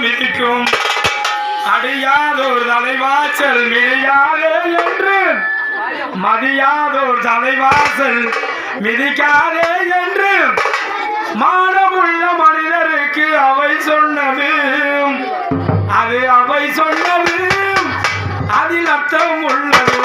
மிதிக்கும் அடியாதோர் தலைவாசல் மிதியாதே என்று. மதியாதோர் தலைவாசல் மிதிக்காதே என்று. மானமுள்ள மனிதருக்கு அவை சொன்னது. அது அவை சொன்னது. அதில் அர்த்தம் உள்ளது.